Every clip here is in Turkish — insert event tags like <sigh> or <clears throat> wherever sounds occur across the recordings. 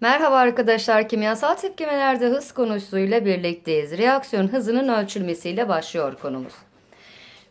Merhaba arkadaşlar, kimyasal tepkimelerde hız konusuyla birlikteyiz. Reaksiyon hızının ölçülmesiyle başlıyor konumuz.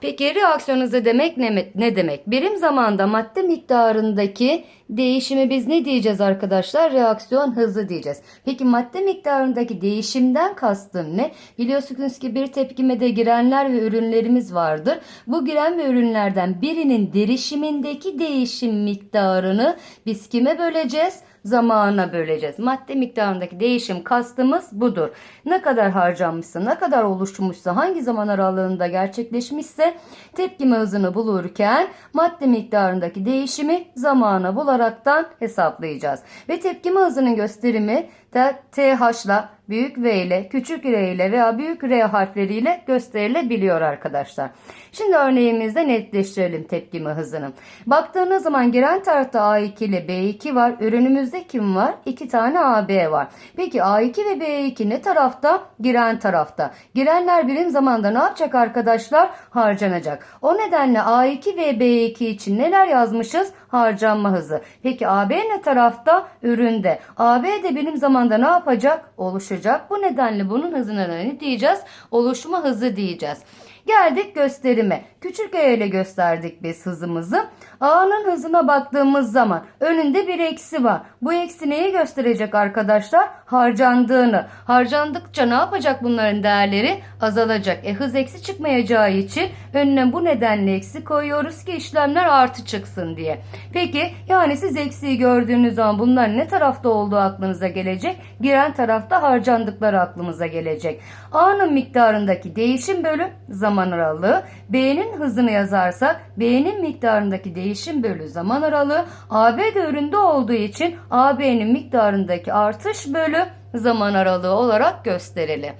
Peki reaksiyon hızı demek ne, ne demek? Birim zamanda madde miktarındaki değişimi biz ne diyeceğiz arkadaşlar? Reaksiyon hızı diyeceğiz. Peki madde miktarındaki değişimden kastım ne? Biliyorsunuz ki bir tepkimede girenler ve ürünlerimiz vardır. Bu giren ve ürünlerden birinin derişimindeki değişim miktarını biz kime böleceğiz? Zamana böleceğiz. Madde miktarındaki değişim kastımız budur. Ne kadar harcanmışsa, ne kadar oluşmuşsa, hangi zaman aralığında gerçekleşmişse tepkime hızını bulurken madde miktarındaki değişimi zamana bularaktan hesaplayacağız. Ve tepkime hızının gösterimi de TH'la, büyük V ile, küçük R ile veya büyük R harfleriyle gösterilebiliyor arkadaşlar. Şimdi örneğimizde netleştirelim tepkime hızını. Baktığınız zaman giren tarafta A2 ile B2 var. Ürünümüzde kim var? 2 tane AB var. Peki A2 ve B2 ne tarafta? Giren tarafta. Girenler birim zamanda ne yapacak arkadaşlar? Harcanacak. O nedenle A2 ve B2 için neler yazmışız? Harcanma hızı. Peki AB ne tarafta? Üründe. AB de birim zamanda ne yapacak? Oluşacak. Bu nedenle bunun hızına ne diyeceğiz? Oluşma hızı diyeceğiz. Geldik gösterime. Küçük e ile gösterdik biz hızımızı. A'nın hızına baktığımız zaman önünde bir eksi var. Bu eksi neyi gösterecek arkadaşlar? Harcandığını. Harcandıkça ne yapacak bunların değerleri? Azalacak. E hız eksi çıkmayacağı için önüne bu nedenle eksi koyuyoruz ki işlemler artı çıksın diye. Peki yani siz eksiği gördüğünüz zaman bunların ne tarafta olduğu aklınıza gelecek? Giren tarafta harcandıkları aklımıza gelecek. A'nın miktarındaki değişim bölü zaman aralığı. B'nin hızını yazarsak B'nin miktarındaki değişim bölü zaman aralığı. AB de üründe olduğu için AB'nin miktarındaki artış bölü zaman aralığı olarak gösterili.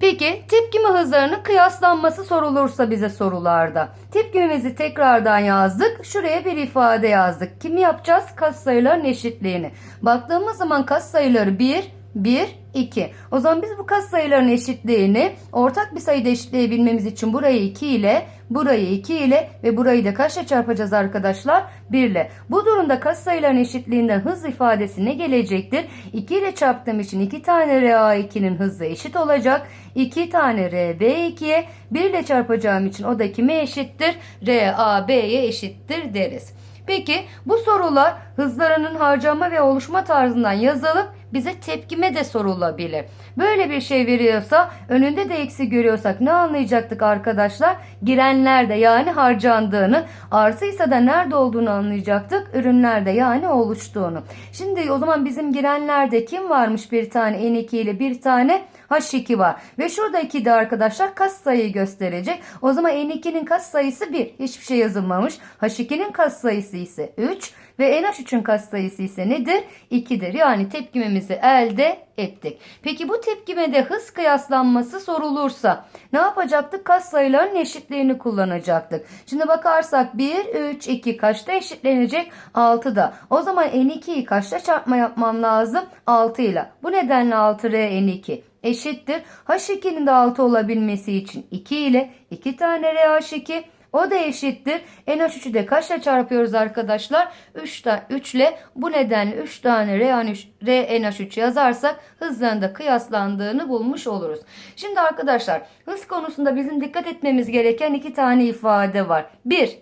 Peki tepkime hızlarının kıyaslanması sorulursa bize sorularda. Tepkimemizi tekrardan yazdık. Şuraya bir ifade yazdık. Kimi yapacağız? Katsayıların eşitliğini. Baktığımız zaman katsayıları 1, 1, 2. O zaman biz bu katsayıların eşitliğini ortak bir sayıda eşitleyebilmemiz için burayı 2 ile, burayı 2 ile ve burayı da kaçla çarpacağız arkadaşlar? 1 ile. Bu durumda katsayıların eşitliğinden hız ifadesi ne gelecektir? 2 ile çarptığım için 2 tane RA2'nin hızı eşit olacak. 2 tane RB2'ye 1 ile çarpacağım için o da kime eşittir? RAB'ye eşittir deriz. Peki bu sorular hızlarının harcama ve oluşma tarzından yazılıp bize tepkime de sorulabilir. Böyle bir şey veriyorsa önünde de eksi görüyorsak ne anlayacaktık arkadaşlar? Girenlerde yani harcandığını artıysa da nerede olduğunu anlayacaktık. Ürünlerde yani oluştuğunu. Şimdi o zaman bizim girenlerde kim varmış bir tane N2 ile bir tane H2 var. Ve şurada 2 de arkadaşlar kas sayıyı gösterecek. O zaman N2'nin kas sayısı 1. Hiçbir şey yazılmamış. H2'nin kas sayısı ise 3. Ve NH3'ün kas sayısı ise nedir? 2'dir. Yani tepkimemizi elde ettik. Peki bu tepkimede hız kıyaslanması sorulursa ne yapacaktık? Kas sayılarının eşitliğini kullanacaktık. Şimdi bakarsak 1, 3, 2 kaçta eşitlenecek? 6'da. O zaman N2'yi kaçta çarpma yapmam lazım? 6 ile. Bu nedenle 6R N2 eşittir. H2'nin de 6 olabilmesi için 2 ile 2 tane RH2 o da eşittir. NH3'ü de kaçla çarpıyoruz arkadaşlar? 3, 3 ile bu nedenle 3 tane RNH3 yazarsak hızların da kıyaslandığını bulmuş oluruz. Şimdi arkadaşlar hız konusunda bizim dikkat etmemiz gereken iki tane ifade var. 1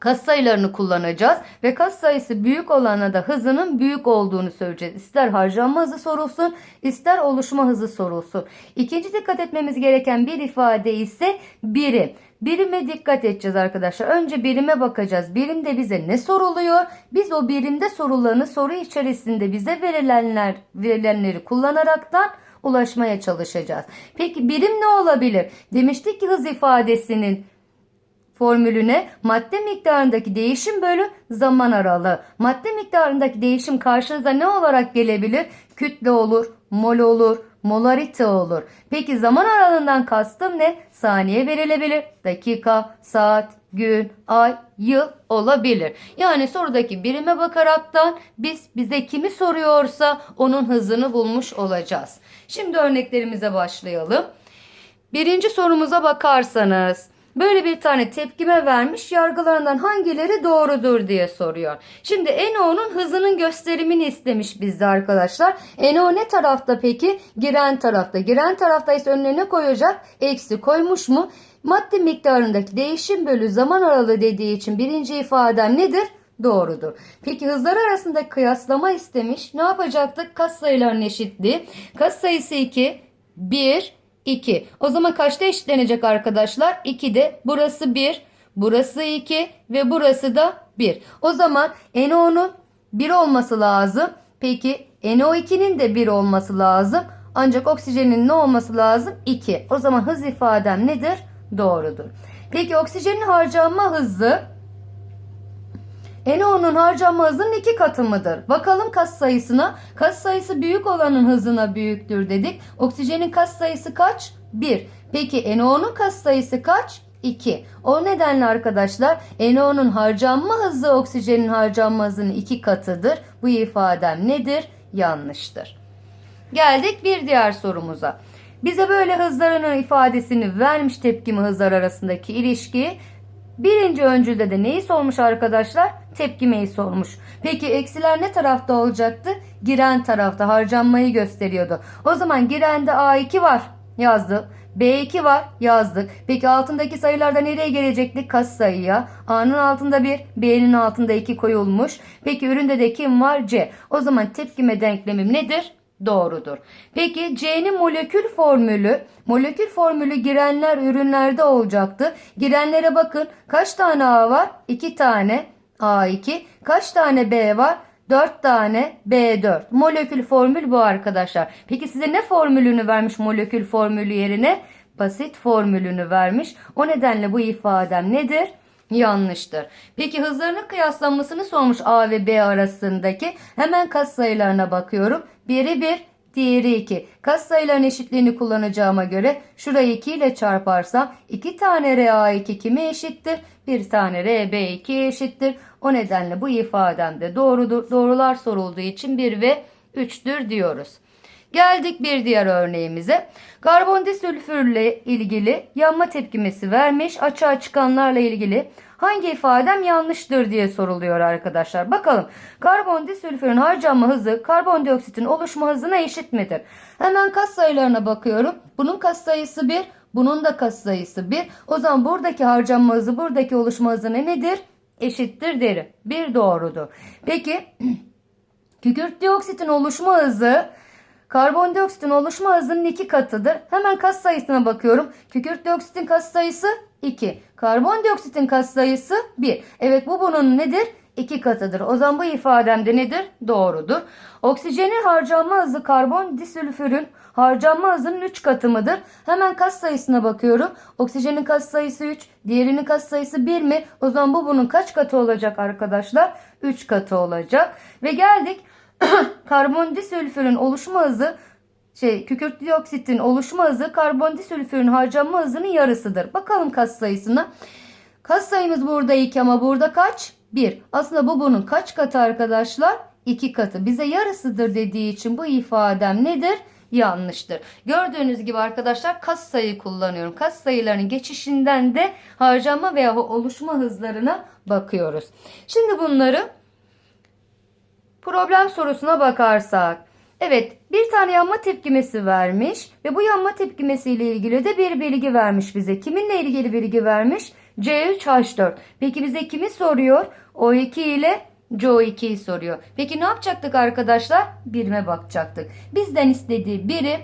kas sayılarını kullanacağız ve kas sayısı büyük olana da hızının büyük olduğunu söyleyeceğiz. İster harcanma hızı sorulsun, ister oluşma hızı sorulsun. İkinci dikkat etmemiz gereken bir ifade ise birim. Birime dikkat edeceğiz arkadaşlar. Önce birime bakacağız. Birimde bize ne soruluyor? Biz o birimde sorularını soru içerisinde bize verilenler verilenleri kullanaraktan ulaşmaya çalışacağız. Peki birim ne olabilir? Demiştik ki hız ifadesinin formülüne madde miktarındaki değişim bölü zaman aralığı. Madde miktarındaki değişim karşınıza ne olarak gelebilir? Kütle olur, mol olur, molarite olur. Peki zaman aralığından kastım ne? Saniye verilebilir, dakika, saat, gün, ay, yıl olabilir. Yani sorudaki birime bakaraktan biz bize kimi soruyorsa onun hızını bulmuş olacağız. Şimdi örneklerimize başlayalım. Birinci sorumuza bakarsanız böyle bir tane tepkime vermiş. Yargılarından hangileri doğrudur diye soruyor. Şimdi NO'nun hızının gösterimini istemiş bizde arkadaşlar. NO ne tarafta peki? Giren tarafta. Giren tarafta ise önüne ne koyacak? Eksi koymuş mu? Madde miktarındaki değişim bölü zaman aralığı dediği için birinci ifadem nedir? Doğrudur. Peki hızlar arasında kıyaslama istemiş. Ne yapacaktık? Kas sayılarının eşitliği. Kas sayısı 2, 1, 2. O zaman kaçta eşitlenecek arkadaşlar? 2'de. Burası 1, burası 2 ve burası da 1. O zaman NO'nun 1 olması lazım. Peki NO2'nin de 1 olması lazım. Ancak oksijenin ne olması lazım? 2. O zaman hız ifadem nedir? Doğrudur. Peki oksijenin harcanma hızı NO'nun harcanma hızının iki katı mıdır? Bakalım kas sayısına. Kas sayısı büyük olanın hızına büyüktür dedik. Oksijenin kas sayısı kaç? 1. Peki NO'nun kas sayısı kaç? 2. O nedenle arkadaşlar NO'nun harcanma hızı oksijenin harcanma hızının iki katıdır. Bu ifadem nedir? Yanlıştır. Geldik bir diğer sorumuza. Bize böyle hızlarının ifadesini vermiş tepkimi hızlar arasındaki ilişkiyi. Birinci öncülde de neyi sormuş arkadaşlar? Tepkimeyi sormuş. Peki eksiler ne tarafta olacaktı? Giren tarafta harcanmayı gösteriyordu. O zaman girende A2 var yazdı. B2 var yazdık. Peki altındaki sayılarda nereye gelecekti? Kas sayıya. A'nın altında 1, B'nin altında 2 koyulmuş. Peki üründe de kim var? C. O zaman tepkime denklemim nedir? Doğrudur. Peki C'nin molekül formülü, molekül formülü girenler ürünlerde olacaktı. Girenlere bakın kaç tane A var? 2 tane A2. Kaç tane B var? 4 tane B4. Molekül formül bu arkadaşlar. Peki size ne formülünü vermiş molekül formülü yerine? Basit formülünü vermiş. O nedenle bu ifadem nedir? Yanlıştır. Peki hızlarının kıyaslanmasını sormuş A ve B arasındaki. Hemen kas sayılarına bakıyorum. Biri 1, diğeri 2. Kas sayılarının eşitliğini kullanacağıma göre şurayı 2 ile çarparsam 2 tane RA2 kime eşittir? 1 tane RB2 eşittir. O nedenle bu ifadem de doğrudur. Doğrular sorulduğu için 1 ve 3'tür diyoruz. Geldik bir diğer örneğimize. Karbondisülfürle ilgili yanma tepkimesi vermiş. Açığa çıkanlarla ilgili hangi ifadem yanlıştır diye soruluyor arkadaşlar. Bakalım karbondisülfürün harcanma hızı karbondioksitin oluşma hızına eşit midir? Hemen kas sayılarına bakıyorum. Bunun kas sayısı 1, bunun da kas sayısı 1. O zaman buradaki harcanma hızı buradaki oluşma hızı ne nedir? Eşittir derim. Bir doğrudur. Peki <clears throat> kükürt dioksitin oluşma hızı Karbondioksitin oluşma hızının iki katıdır. Hemen kas sayısına bakıyorum. Kükürt dioksitin kas sayısı 2. Karbondioksitin kas sayısı 1. Evet bu bunun nedir? 2 katıdır. O zaman bu ifademde nedir? Doğrudur. Oksijenin harcanma hızı karbon disülfürün harcanma hızının 3 katı mıdır? Hemen kas sayısına bakıyorum. Oksijenin kas sayısı 3, diğerinin kas sayısı 1 mi? O zaman bu bunun kaç katı olacak arkadaşlar? 3 katı olacak. Ve geldik <coughs> karbondisülfürün oluşma hızı şey kükürt dioksitin oluşma hızı karbondisülfürün harcanma hızının yarısıdır. Bakalım kas sayısına. Kas sayımız burada 2 ama burada kaç? 1. Aslında bu bunun kaç katı arkadaşlar? 2 katı. Bize yarısıdır dediği için bu ifadem nedir? Yanlıştır. Gördüğünüz gibi arkadaşlar kas sayı kullanıyorum. Kas sayılarının geçişinden de harcama veya oluşma hızlarına bakıyoruz. Şimdi bunları Problem sorusuna bakarsak. Evet bir tane yanma tepkimesi vermiş ve bu yanma tepkimesiyle ilgili de bir bilgi vermiş bize. Kiminle ilgili bilgi vermiş? C3H4. Peki bize kimi soruyor? O2 ile CO2'yi soruyor. Peki ne yapacaktık arkadaşlar? Birime bakacaktık. Bizden istediği biri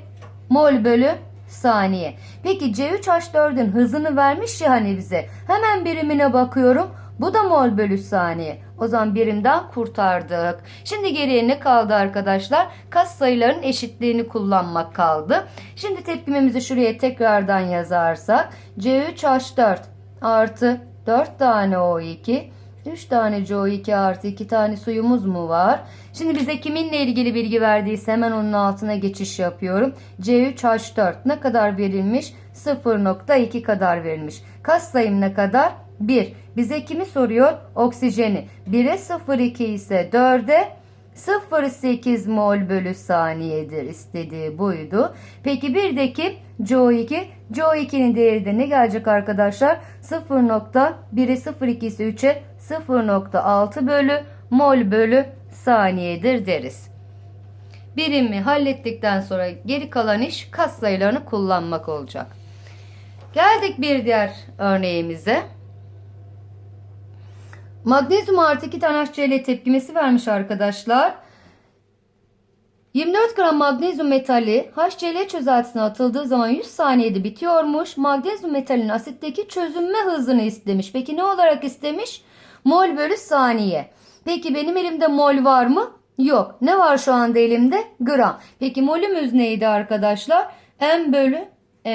mol bölü saniye. Peki C3H4'ün hızını vermiş ya hani bize. Hemen birimine bakıyorum. Bu da mol bölü saniye. O zaman birimden kurtardık. Şimdi geriye ne kaldı arkadaşlar? Kas sayılarının eşitliğini kullanmak kaldı. Şimdi tepkimemizi şuraya tekrardan yazarsak C3H4 artı 4 tane O2 3 tane CO2 artı 2 tane suyumuz mu var? Şimdi bize kiminle ilgili bilgi verdiyse hemen onun altına geçiş yapıyorum. C3H4 ne kadar verilmiş? 0.2 kadar verilmiş. Kas sayım ne kadar? 1. Bize kimi soruyor? Oksijeni. 1'e 0,2 ise 4'e 0.8 mol bölü saniyedir istediği buydu. Peki birdeki CO2 CO2'nin değeri de ne gelecek arkadaşlar? 0.1'i 0.2 ise 3'e 0.6 bölü mol bölü saniyedir deriz. Birimi hallettikten sonra geri kalan iş kas sayılarını kullanmak olacak. Geldik bir diğer örneğimize. Magnezyum artı 2 tane HCl tepkimesi vermiş arkadaşlar. 24 gram magnezyum metali HCl çözeltisine atıldığı zaman 100 saniyede bitiyormuş. Magnezyum metalin asitteki çözünme hızını istemiş. Peki ne olarak istemiş? Mol bölü saniye. Peki benim elimde mol var mı? Yok. Ne var şu anda elimde? Gram. Peki molümüz neydi arkadaşlar? M bölü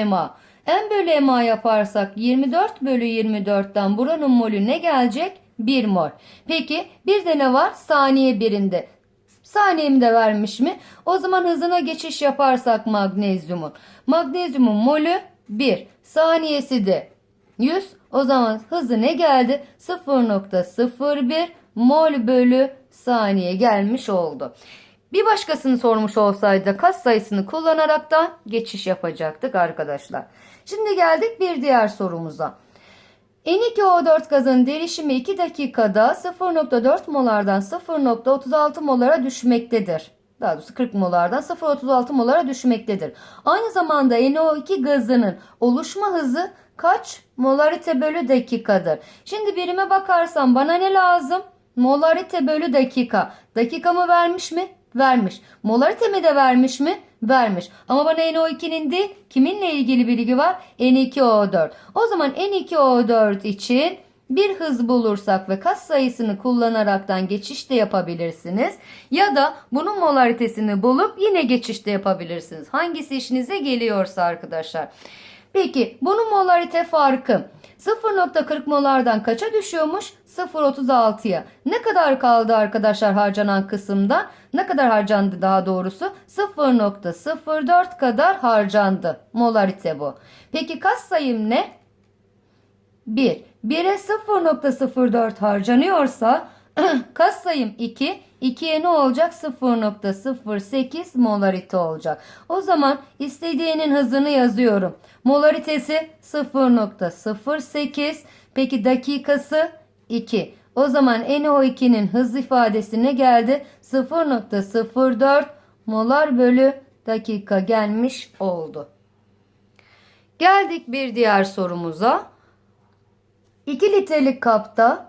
MA. M bölü MA yaparsak 24 bölü 24'ten buranın molü ne gelecek? 1 mol. Peki bir de ne var? Saniye birinde. Saniyemi de vermiş mi? O zaman hızına geçiş yaparsak magnezyumun. Magnezyumun molü 1. Saniyesi de 100. O zaman hızı ne geldi? 0.01 mol bölü saniye gelmiş oldu. Bir başkasını sormuş olsaydı kas sayısını kullanarak da geçiş yapacaktık arkadaşlar. Şimdi geldik bir diğer sorumuza. N2O4 gazın derişimi 2 dakikada 0.4 molardan 0.36 molara düşmektedir. Daha doğrusu 40 molardan 0.36 molara düşmektedir. Aynı zamanda NO2 gazının oluşma hızı kaç molarite bölü dakikadır? Şimdi birime bakarsam bana ne lazım? Molarite bölü dakika. Dakikamı vermiş mi? Vermiş. Molarite mi de vermiş mi? Vermiş. Ama bana NO2'nin değil kiminle ilgili bilgi var? N2O4. O zaman N2O4 için bir hız bulursak ve kas sayısını kullanaraktan geçiş de yapabilirsiniz. Ya da bunun molaritesini bulup yine geçiş de yapabilirsiniz. Hangisi işinize geliyorsa arkadaşlar. Peki bunun molarite farkı 0.40 molardan kaça düşüyormuş? 0.36'ya. Ne kadar kaldı arkadaşlar harcanan kısımda? Ne kadar harcandı daha doğrusu? 0.04 kadar harcandı. Molarite bu. Peki kas sayım ne? 1. 1'e 0.04 harcanıyorsa <clears throat> kas sayım 2. 2'ye ne olacak? 0.08 molarite olacak. O zaman istediğinin hızını yazıyorum. Molaritesi 0.08. Peki dakikası 2. O zaman NO2'nin hız ifadesi ne geldi? 0.04 molar bölü dakika gelmiş oldu. Geldik bir diğer sorumuza. 2 litrelik kapta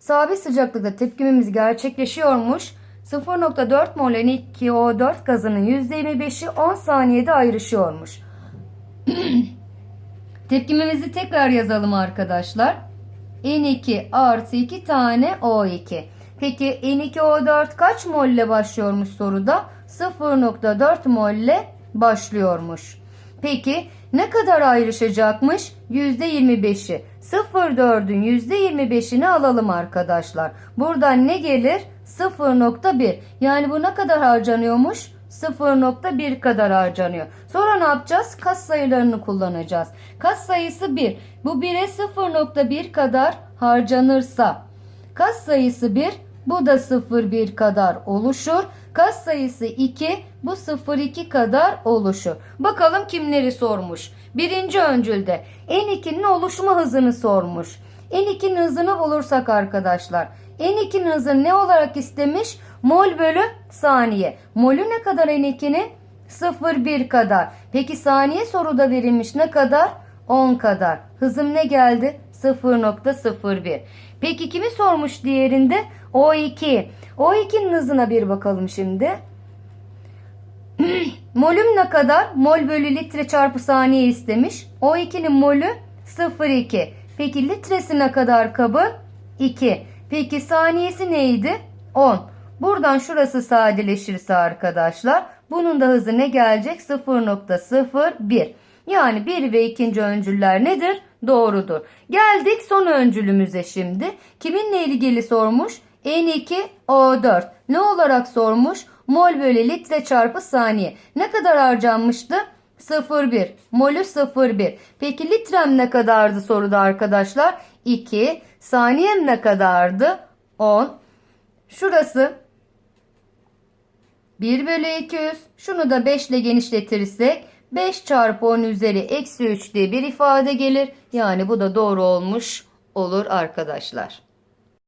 sabit sıcaklıkta tepkimemiz gerçekleşiyormuş. 0.4 mol N2O4 gazının %25'i 10 saniyede ayrışıyormuş. <clears throat> Tepkimimizi tekrar yazalım arkadaşlar. N2 artı 2 tane O2. Peki N2O4 kaç molle başlıyormuş soruda? 0.4 molle başlıyormuş. Peki ne kadar ayrışacakmış? %25'i. 0.4'ün %25'ini alalım arkadaşlar. Buradan ne gelir? 0.1. Yani bu ne kadar harcanıyormuş? 0.1 kadar harcanıyor. Sonra ne yapacağız? Kas sayılarını kullanacağız. Kas sayısı 1. Bu 1'e 0.1 kadar harcanırsa kas sayısı 1 bu da 0.1 kadar oluşur. Kas sayısı 2 bu 0.2 kadar oluşur. Bakalım kimleri sormuş. Birinci öncülde N2'nin oluşma hızını sormuş. N2'nin hızını bulursak arkadaşlar. N2'nin hızını ne olarak istemiş? Mol bölü saniye. Molü ne kadar N2'nin? 0,1 kadar. Peki saniye soruda verilmiş ne kadar? 10 kadar. Hızım ne geldi? 0.01. Peki kimi sormuş diğerinde? O2. O2'nin hızına bir bakalım şimdi. <clears throat> Molüm ne kadar? Mol bölü litre çarpı saniye istemiş. O2'nin molü 0,2. Peki litresi ne kadar kabın? 2. Peki saniyesi neydi? 10. Buradan şurası sadeleşirse arkadaşlar bunun da hızı ne gelecek? 0.01. Yani 1 ve 2. öncüller nedir? Doğrudur. Geldik son öncülümüze şimdi. Kiminle ilgili sormuş? N2O4. Ne olarak sormuş? Mol bölü litre çarpı saniye. Ne kadar harcanmıştı? 0,1. Molü 0,1. Peki litrem ne kadardı soruda arkadaşlar? 2. Saniyem ne kadardı? 10. Şurası 1 bölü 200. Şunu da 5 ile genişletirsek 5 çarpı 10 üzeri eksi 3 diye bir ifade gelir. Yani bu da doğru olmuş olur arkadaşlar.